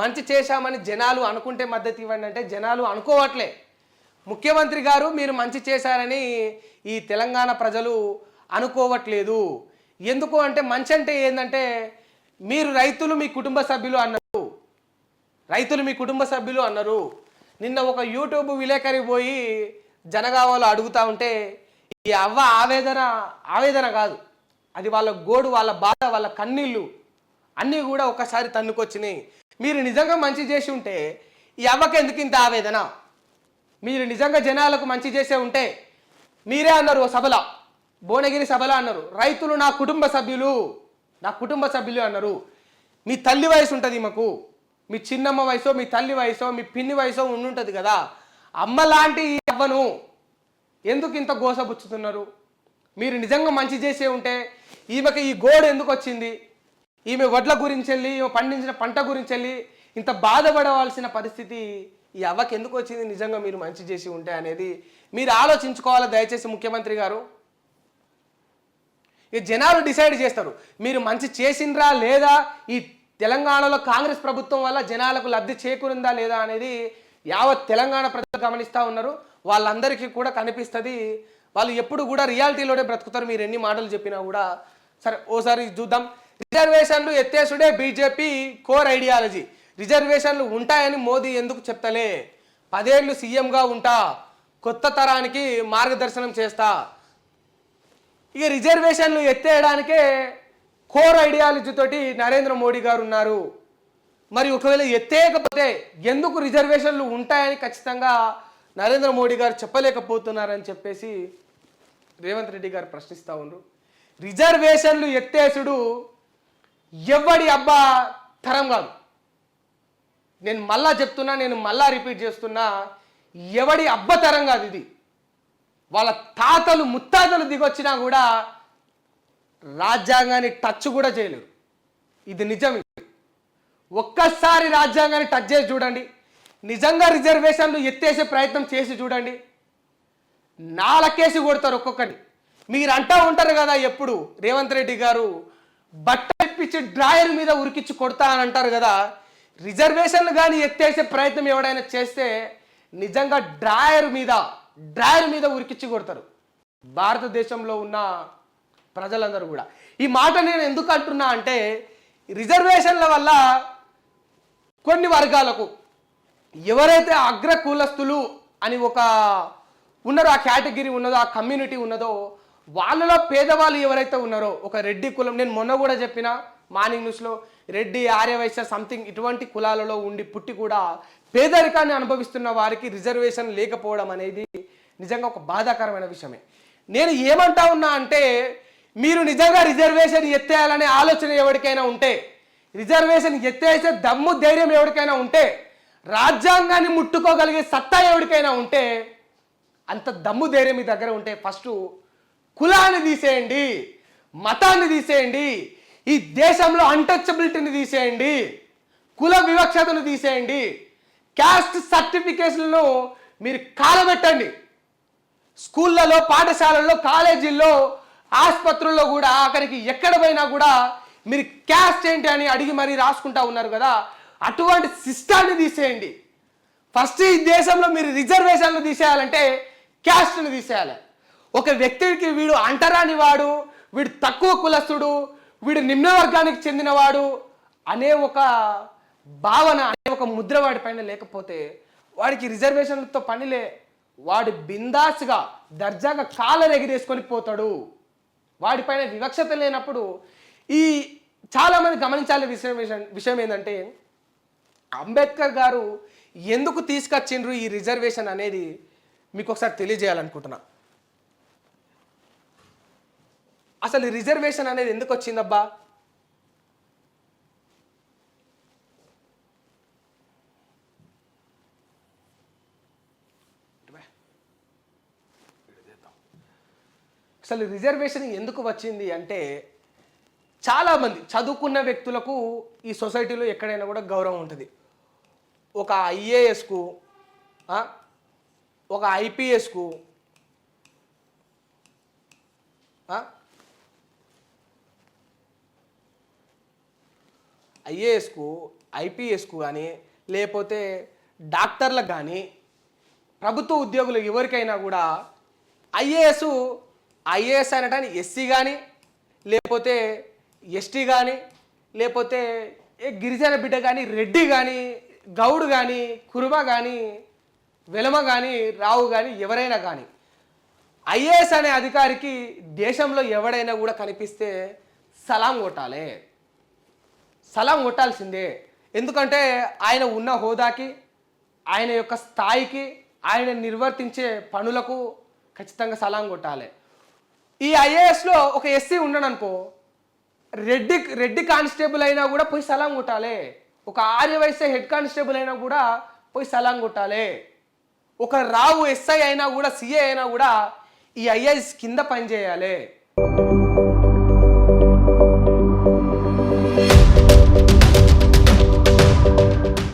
మంచి చేశామని జనాలు అనుకుంటే మద్దతు ఇవ్వండి అంటే జనాలు అనుకోవట్లే. ముఖ్యమంత్రి గారు మీరు మంచి చేశారని ఈ తెలంగాణ ప్రజలు అనుకోవట్లేదు. ఎందుకు అంటే మంచి అంటే ఏంటంటే మీరు రైతులు మీ కుటుంబ సభ్యులు అన్నారు. రైతులు మీ కుటుంబ సభ్యులు అన్నారు. నిన్న ఒక యూట్యూబ్ విలేకరి పోయి జనగావాలో అడుగుతా ఉంటే ఈ అవ్వ ఆవేదన ఆవేదన కాదు. అది వాళ్ళ గోడు వాళ్ళ బాధ వాళ్ళ కన్నీళ్ళు అన్నీ కూడా ఒకసారి తన్నుకొచ్చినాయి. మీరు నిజంగా మంచి చేసి ఉంటే ఈ అవ్వకి ఎందుకు ఇంత ఆవేదన? మీరు నిజంగా జనాలకు మంచి చేసే ఉంటే మీరే అన్నారు ఓ సభలో. భువనగిరి సభలో అన్నారు రైతులు నా కుటుంబ సభ్యులు. నా కుటుంబ సభ్యులు అన్నారు. మీ తల్లి వయసు ఉంటుంది మాకు. మీ చిన్నమ్మ వయసో మీ తల్లి వయసో మీ పిన్ని వయసో ఉండుంటుంది కదా. అమ్మ లాంటి ఈ అవ్వను ఎందుకు ఇంత గోసబుచ్చుతున్నారు? మీరు నిజంగా మంచి చేసే ఉంటే ఈమెకి ఈ గోడు ఎందుకు వచ్చింది? ఈమె వడ్ల గురించి వెళ్ళి ఈమె పండించిన పంట గురించి వెళ్ళి ఇంత బాధపడవలసిన పరిస్థితి ఈ అవ్వకి ఎందుకు వచ్చింది నిజంగా మీరు మంచి చేసి ఉంటే అనేది మీరు ఆలోచించుకోవాలి దయచేసి ముఖ్యమంత్రి గారు? ఈ జనాలు డిసైడ్ చేస్తారు. మీరు మంచి చేసిండ్రా లేదా? ఈ తెలంగాణలో కాంగ్రెస్ ప్రభుత్వం వల్ల జనాలకు లబ్ధి చేకూరిందా లేదా అనేది యావత్ తెలంగాణ ప్రజలు గమనిస్తూ ఉన్నారు. వాళ్ళందరికీ కూడా కనిపిస్తుంది. వాళ్ళు ఎప్పుడు కూడా రియాలిటీలోనే బ్రతుకుతారు. మీరు ఎన్ని మాటలు చెప్పినా కూడా. సరే ఓసారి చూద్దాం. రిజర్వేషన్లు ఎత్తేసుడే బీజేపీ కోర్ ఐడియాలజీ. రిజర్వేషన్లు ఉంటాయని మోదీ ఎందుకు చెప్తలే? పదేళ్ళు సీఎంగా ఉంటా కొత్త తరానికి మార్గదర్శనం చేస్తా. ఇక రిజర్వేషన్లు ఎత్తేయడానికే కోర్ ఐడియాలజీ తోటి నరేంద్ర మోడీ గారు ఉన్నారు. మరి ఒకవేళ ఎత్తేయకపోతే ఎందుకు రిజర్వేషన్లు ఉంటాయని ఖచ్చితంగా నరేంద్ర మోడీ గారు చెప్పలేకపోతున్నారని చెప్పేసి రేవంత్ రెడ్డి గారు ప్రశ్నిస్తూ ఉన్నారు రిజర్వేషన్లు ఎత్తేసుడు ఎవడి అబ్బా తరం కాదు. నేను మళ్ళా చెప్తున్నా నేను మళ్ళా రిపీట్ చేస్తున్నా ఎవడి అబ్బతరం కాదు ఇది. వాళ్ళ తాతలు ముత్తాతలు దిగొచ్చినా కూడా రాజ్యాంగాన్ని టచ్ కూడా చేయలేరు. ఇది నిజం ఒక్కసారి రాజ్యాంగాన్ని టచ్ చేసి చూడండి. నిజంగా రిజర్వేషన్లు ఎత్తేసే ప్రయత్నం చేసి చూడండి. నాలకేసి కొడతారు ఒక్కొక్కటి మీరు అంటూ ఉంటారు కదా ఎప్పుడు రేవంత్ రెడ్డి గారు బట్ట ఇప్పించి డ్రాయర్ మీద ఉరికిచ్చి కొడతా అని అంటారు కదా రిజర్వేషన్లు కానీ ఎత్తేసే ప్రయత్నం ఎవడైనా చేస్తే నిజంగా డ్రాయర్ మీద డ్రాయర్ మీద ఉరికిచ్చి కొడతారు. భారతదేశంలో ఉన్న ప్రజలందరూ కూడా. ఈ మాట నేను ఎందుకు అంటున్నా అంటే రిజర్వేషన్ల వల్ల కొన్ని వర్గాలకు ఎవరైతే అగ్ర కులస్తులు అని ఒక ఉన్నారో ఆ కేటగిరీ ఉన్నదో ఆ కమ్యూనిటీ ఉన్నదో వాళ్ళలో పేదవాళ్ళు ఎవరైతే ఉన్నారో ఒక రెడ్డి కులం నేను మొన్న కూడా చెప్పిన మార్నింగ్ న్యూస్లో రెడ్డి ఆర్యవైశ్య సంథింగ్ ఇటువంటి కులాలలో ఉండి పుట్టి కూడా పేదరికాన్ని అనుభవిస్తున్న వారికి రిజర్వేషన్ లేకపోవడం అనేది నిజంగా ఒక బాధాకరమైన విషయమే. నేను ఏమంటా ఉన్నా అంటే మీరు నిజంగా రిజర్వేషన్ ఎత్తేయాలనే ఆలోచన ఎవరికైనా ఉంటే రిజర్వేషన్ ఎత్తేసే దమ్ము ధైర్యం ఎవరికైనా ఉంటే రాజ్యాంగాన్ని ముట్టుకోగలిగే సత్తా ఎవరికైనా ఉంటే అంత దమ్ము ధైర్యం మీ దగ్గర ఉంటే ఫస్ట్ కులాన్ని తీసేయండి మతాన్ని తీసేయండి ఈ దేశంలో అన్టచబిలిటీని తీసేయండి కుల వివక్షతను తీసేయండి క్యాస్ట్ సర్టిఫికేషన్లను మీరు కాలబెట్టండి. స్కూళ్ళలో పాఠశాలల్లో కాలేజీల్లో ఆసుపత్రుల్లో కూడా ఆఖరికి ఎక్కడ పోయినా కూడా మీరు క్యాస్ట్ ఏంటి అని అడిగి మరీ రాసుకుంటా ఉన్నారు కదా అటువంటి సిస్టాన్ని తీసేయండి. ఫస్ట్ ఈ దేశంలో మీరు రిజర్వేషన్లు తీసేయాలంటే క్యాస్ట్ని తీసేయాలి. ఒక వ్యక్తికి వీడు అంటరాని వాడు వీడు తక్కువ కులస్తుడు వీడు నిమ్న వర్గానికి చెందినవాడు అనే ఒక భావన అనే ఒక ముద్ర వాడి పైన లేకపోతే వాడికి రిజర్వేషన్లతో పనిలే. వాడు బిందాస్గా దర్జాగా కాలర్ ఎగిరేసుకొని పోతాడు. వాడిపైన వివక్షత లేనప్పుడు ఈ చాలామంది గమనించాలి విషయం విషయం- విషయం ఏంటంటే అంబేద్కర్ గారు ఎందుకు తీసుకొచ్చిండ్రు ఈ రిజర్వేషన్ అనేది? మీకు ఒకసారి తెలియజేయాలనుకుంటున్నాను అసలు రిజర్వేషన్ అనేది ఎందుకు వచ్చిందబ్బా? అసలు రిజర్వేషన్ ఎందుకు వచ్చింది అంటే చాలామంది చదువుకున్న వ్యక్తులకు ఈ సొసైటీలో ఎక్కడైనా కూడా గౌరవం ఉంటుంది. ఒక ఐఏఎస్కు ఒక ఐపీఎస్కు ఐఏఎస్కు ఐపీఎస్కు కానీ లేకపోతే డాక్టర్లకు కానీ ప్రభుత్వ ఉద్యోగులు ఎవరికైనా కూడా ఐఏఎస్ ఐఏఎస్ అనటానికి ఎస్సీ కానీ లేకపోతే ఎస్టీ కానీ లేకపోతే ఏ గిరిజన బిడ్డ కానీ రెడ్డి కానీ గౌడ్ కానీ కురుమ కానీ వెలమ కానీ రావు కానీ ఎవరైనా కానీ ఐఏఎస్ అనే అధికారికి దేశంలో ఎవడైనా కూడా కనిపిస్తే సలాం కొట్టాలి. సలాం కొట్టాల్సిందే. ఎందుకంటే ఆయన ఉన్న హోదాకి ఆయన యొక్క స్థాయికి ఆయన నిర్వర్తించే పనులకు ఖచ్చితంగా సలాం కొట్టాలి. ఈ ఐఏఎస్లో ఒక ఎస్సీ ఉన్నాడు అనుకో రెడ్డి రెడ్డి కానిస్టేబుల్ అయినా కూడా పోయి సలాం కొట్టాలి. ఒక ఆర్య హెడ్ కానిస్టేబుల్ అయినా కూడా పోయి సలాం కొట్టాలి. ఒక రావు ఎస్ఐ అయినా కూడా సిఏ అయినా కూడా ఈ ఐఏఎస్ కింద పనిచేయాలి.